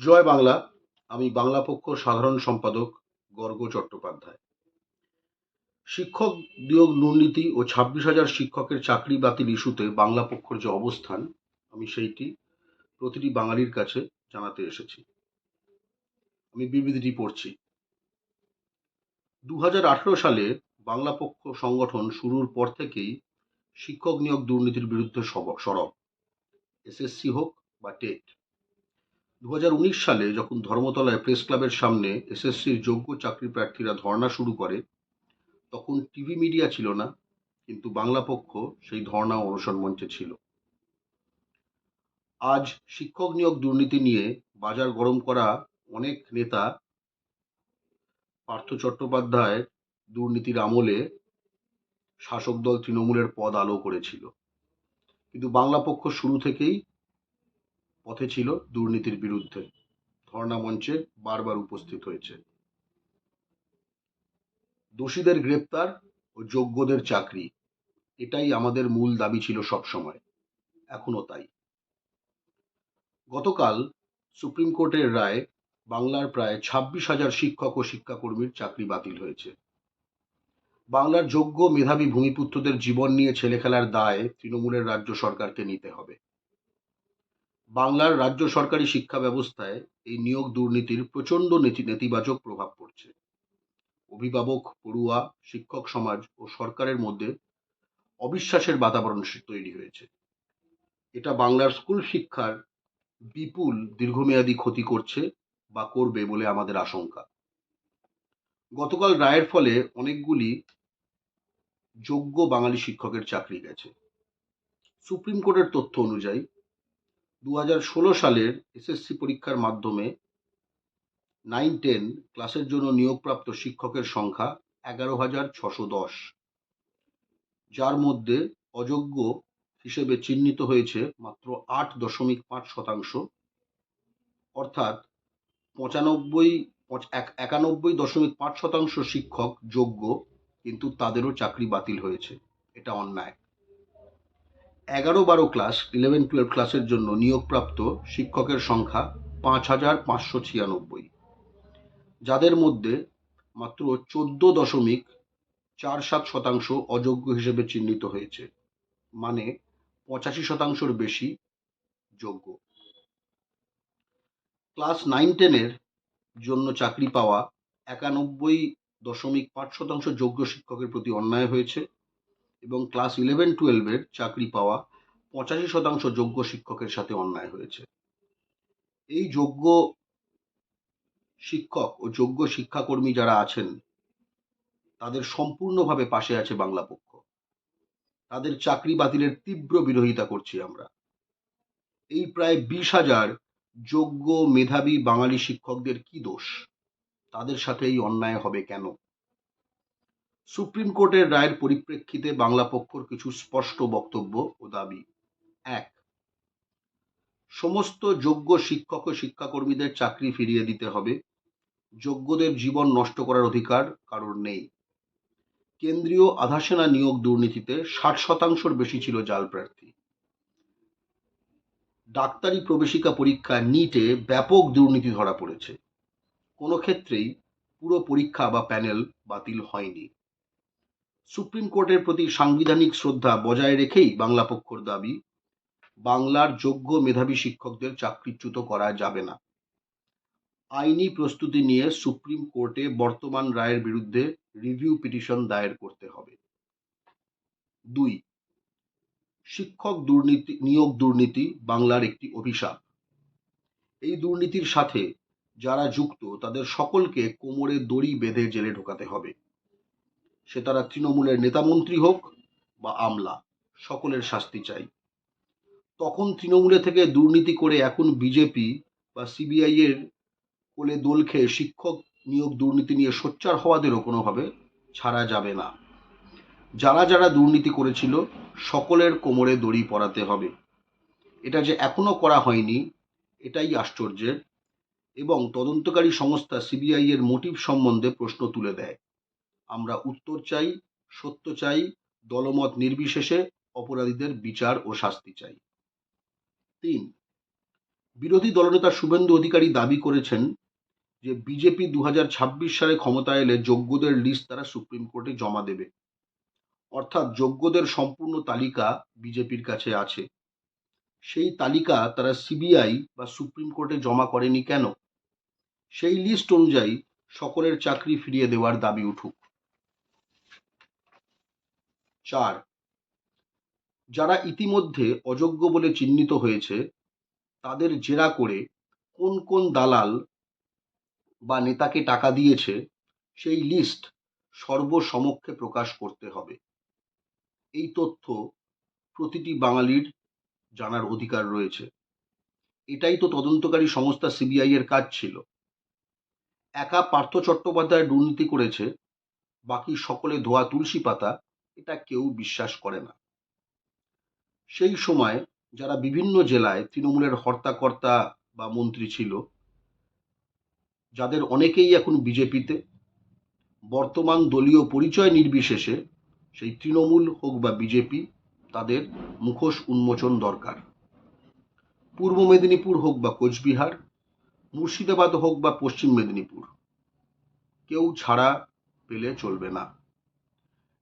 জয় বাংলা, আমি বাংলা পক্ষ সাধারণ সম্পাদক গর্গ চট্টোপাধ্যায়। শিক্ষক নিয়োগ দুর্নীতি ও ছাব্বিশ হাজার শিক্ষকের চাকরি বাতিল ইস্যুতে বাংলা পক্ষর যে অবস্থান, আমি সেইটি প্রতিটি বাঙালির কাছে জানাতে এসেছি। আমি বিবৃতিটি পড়ছি। দু হাজার আঠারো সালে বাংলা পক্ষ সংগঠন শুরুর পর থেকেই শিক্ষক নিয়োগ দুর্নীতির বিরুদ্ধে সরব। এসএসসি হোক বা টেট। দু হাজার উনিশ সালে যখন ধর্মতলায় প্রেস ক্লাবের সামনে এসএসসির যোগ্য চাকরি প্রার্থীরা ধর্ণা শুরু করে, তখন টিভি মিডিয়া ছিল না, কিন্তু বাংলা পক্ষ সেই ধর্ণা অনশন মঞ্চে ছিল। আজ শিক্ষক নিয়োগ দুর্নীতি নিয়ে বাজার গরম করা অনেক নেতা পার্থ চট্টোপাধ্যায় দুর্নীতির আমলে শাসক দল তৃণমূলের পদ আলো করেছিল। কিন্তু বাংলা পক্ষ শুরু থেকেই পথে ছিল দুর্নীতির বিরুদ্ধে। ধর্ণা মঞ্চে বারবার উপস্থিত হয়েছে। দোষীদের গ্রেপ্তার ও যোগ্যদের চাকরি, এটাই আমাদের মূল দাবি ছিল সবসময় এখনও তাই। গতকাল সুপ্রিম কোর্টের রায় বাংলার প্রায় ছাব্বিশ হাজার শিক্ষক ও শিক্ষাকর্মীর চাকরি বাতিল হয়েছে। বাংলার যোগ্য মেধাবী ভূমিপুত্রদের জীবন নিয়ে ছেলে খেলার দায় তৃণমূলের রাজ্য সরকারকে নিতে হবে। বাংলার রাজ্য সরকারি শিক্ষা ব্যবস্থায় এই নিয়োগ দুর্নীতির প্রচণ্ড নেতি, নেতিবাচক প্রভাব পড়ছে। অভিভাবক, পড়ুয়া, শিক্ষক সমাজ ও সরকারের মধ্যে অবিশ্বাসের বাতাবরণ তৈরি হয়েছে। এটা বাংলার স্কুল শিক্ষার বিপুল দীর্ঘমেয়াদী ক্ষতি করছে বা করবে বলে আমাদের আশঙ্কা। গতকাল রায়ের ফলে অনেকগুলি যোগ্য বাঙালি শিক্ষকের চাকরি গেছে। সুপ্রিম কোর্টের তথ্য অনুযায়ী দু হাজার ষোলো সালের এসএসসি পরীক্ষার মাধ্যমে নাইন টেন ক্লাসের জন্য নিয়োগপ্রাপ্ত শিক্ষকের সংখ্যা এগারো হাজার ছশো দশ। যার মধ্যে অযোগ্য হিসেবে চিহ্নিত হয়েছে মাত্র আট দশমিক পাঁচ শতাংশ। অর্থাৎ পঁচানব্বই এক- একানব্বই দশমিক পাঁচ শতাংশ শিক্ষক যোগ্য, কিন্তু তাদেরও চাকরি বাতিল হয়েছে। এটা অন্যায়। এগারো বারো ক্লাস ইলেভেন টুয়েলভ ক্লাসের জন্য নিয়োগপ্রাপ্ত শিক্ষকের সংখ্যা পাঁচ হাজার পাঁচশো ছিয়ানব্বই। যাদের মধ্যে মাত্র চোদ্দ দশমিক চার সাত শতাংশ অযোগ্য হিসেবে চিহ্নিত হয়েছে মানে পঁচাশি শতাংশের বেশি যোগ্য। ক্লাস নাইন টেনের জন্য চাকরি পাওয়া একানব্বই দশমিক পাঁচ শতাংশ যোগ্য শিক্ষকের প্রতি অন্যায় হয়েছে। এবং ক্লাস ইলেভেন টুয়েলভের চাকরি পাওয়া পঁচাশি শতাংশ যোগ্য শিক্ষকের সাথে অন্যায় হয়েছে। এই যোগ্য শিক্ষক ও যোগ্য শিক্ষাকর্মী যারা আছেন, তাদের সম্পূর্ণভাবে পাশে আছে বাংলা পক্ষ। তাদের চাকরি বাতিলের তীব্র বিরোধিতা করছি আমরা। এই প্রায় বিশ হাজার যোগ্য মেধাবী বাঙালি শিক্ষকদের কি দোষ? তাদের সাথে এই অন্যায় হবে কেন? সুপ্রিম কোর্টের রায়ের পরিপ্রেক্ষিতে বাংলা পক্ষর কিছু স্পষ্ট বক্তব্য ও দাবি। এক, সমস্ত যোগ্য শিক্ষক ও শিক্ষাকর্মীদের চাকরি ফিরিয়ে দিতে হবে। যোগ্যদের জীবন নষ্ট করার অধিকার কারোর নেই। কেন্দ্রীয় আধাসেনা নিয়োগ দুর্নীতিতে ষাট শতাংশের বেশি ছিল জাল প্রার্থী। ডাক্তারি প্রবেশিকা পরীক্ষা নিটে ব্যাপক দুর্নীতি ধরা পড়েছে। কোনো ক্ষেত্রেই পুরো পরীক্ষা বা প্যানেল বাতিল হয়নি। সুপ্রিম কোর্টের প্রতি সাংবিধানিক শ্রদ্ধা বজায় রেখেই বাংলা পক্ষর দাবি, বাংলার যোগ্য মেধাবী শিক্ষকদের চাকরিচ্যুত করা যাবে না। আইনি প্রস্তুতি নিয়ে সুপ্রিম কোর্টে বর্তমান রায়ের বিরুদ্ধে রিভিউ পিটিশন দায়ের করতে হবে। দুই, শিক্ষক দুর্নীতি, নিয়োগ দুর্নীতি বাংলার একটি অভিশাপ। এই দুর্নীতির সাথে যারা যুক্ত, তাদের সকলকে কোমরে দড়ি বেঁধে জেলে ঢোকাতে হবে। সে তারা তৃণমূলের নেতামন্ত্রী হোক বা আমলা, সকলের শাস্তি চাই। তখন তৃণমূলে থেকে দুর্নীতি করে এখন বিজেপি বা সিবিআই এর কোলে দোল খেয়ে শিক্ষক নিয়োগ দুর্নীতি নিয়ে সোচ্চার হওয়াদেরও কোনোভাবে ছাড়া যাবে না। যারা যারা দুর্নীতি করেছিল, সকলের কোমরে দড়ি পরাতে হবে। এটা যে এখনও করা হয়নি, এটাই আশ্চর্যের এবং তদন্তকারী সংস্থা সিবিআই এর মোটিভ সম্বন্ধে প্রশ্ন তুলে দেয়। আমরা উত্তর চাই, সত্য চাই, দলমত নির্বিশেষে অপরাধীদের বিচার ও শাস্তি চাই। তিন, বিরোধী দলনেতা শুভেন্দু অধিকারী দাবি করেছেন যে বিজেপি দু হাজার ছাব্বিশ সালে ক্ষমতায় এলে যোগ্যদের লিস্ট তারা সুপ্রিম কোর্টে জমা দেবে। অর্থাৎ যোগ্যদের সম্পূর্ণ তালিকা বিজেপির কাছে আছে। সেই তালিকা তারা সিবিআই বা সুপ্রিম কোর্টে জমা করেনি কেন? সেই লিস্ট অনুযায়ী সকলের চাকরি ফিরিয়ে দেওয়ার দাবি উঠুক। চার। যারা ইতিমধ্যে অযোগ্য বলে চিহ্নিত হয়েছে, তাদের জেরা করে কোন কোন দালাল বা নেতাকে টাকা দিয়েছে, সেই লিস্ট সর্বসমক্ষে প্রকাশ করতে হবে। এই তথ্য প্রতিটি বাঙালির জানার অধিকার রয়েছে। এটাই তো তদন্তকারী সংস্থা সিবিআই এর কাজ ছিল। একা পার্থ চট্টোপাধ্যায় দুর্নীতি করেছে, বাকি সকলে ধোয়া তুলসী পাতা এটা কেউ বিশ্বাস করে না। সেই সময় যারা বিভিন্ন জেলায় তৃণমূলের হর্তাকর্তা বা মন্ত্রী ছিল, যাদের অনেকেই এখন বিজেপিতে, বর্তমান দলীয় পরিচয় নির্বিশেষে সেই তৃণমূল হোক বা বিজেপি, তাদের মুখোশ উন্মোচন দরকার। পূর্ব মেদিনীপুর হোক বা কোচবিহার, মুর্শিদাবাদ হোক বা পশ্চিম মেদিনীপুর, কেউ ছাড়া পেলে চলবে না।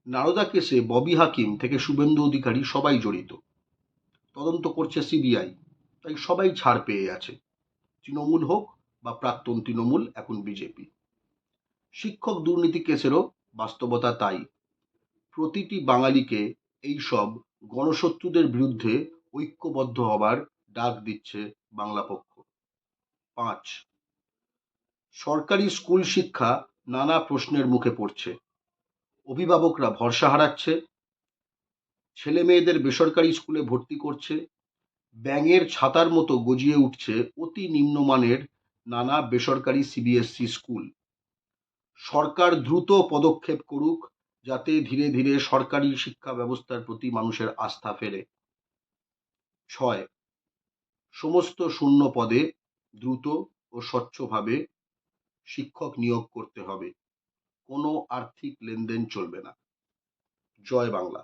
নারদা কেসে ববি হাকিম থেকে শুভেন্দু অধিকারী সবাই জড়িত। তদন্ত করছে সিবিআই, তাই সবাই ছাড় পেয়ে আছে। তৃণমূল হোক বা প্রাক্তন তৃণমূল, এখন বিজেপি। শিক্ষক দুর্নীতি কেসেরও বাস্তবতা তাই। প্রতিটি বাঙালিকে এই সব গণশত্রুদের বিরুদ্ধে ঐক্যবদ্ধ হবার ডাক দিচ্ছে বাংলা পক্ষ। পাঁচ, সরকারি স্কুল শিক্ষা নানা প্রশ্নের মুখে পড়ছে। অভিভাবকরা ভরসা হারাচ্ছে ছেলে মেয়েদের বেসরকারি স্কুলে ভর্তি করছে, ব্যাঙের ছাতার মতো গজিয়ে উঠছে অতি নিম্নমানের নানা বেসরকারি সিবিএসসি স্কুল। সরকার দ্রুত পদক্ষেপ করুক যাতে ধীরে ধীরে সরকারি শিক্ষা ব্যবস্থার প্রতি মানুষের আস্থা ফেরে। ছয়, সমস্ত শূন্য পদে দ্রুত ও স্বচ্ছভাবে শিক্ষক নিয়োগ করতে হবে। কোনো আর্থিক লেনদেন চলবে না। জয় বাংলা।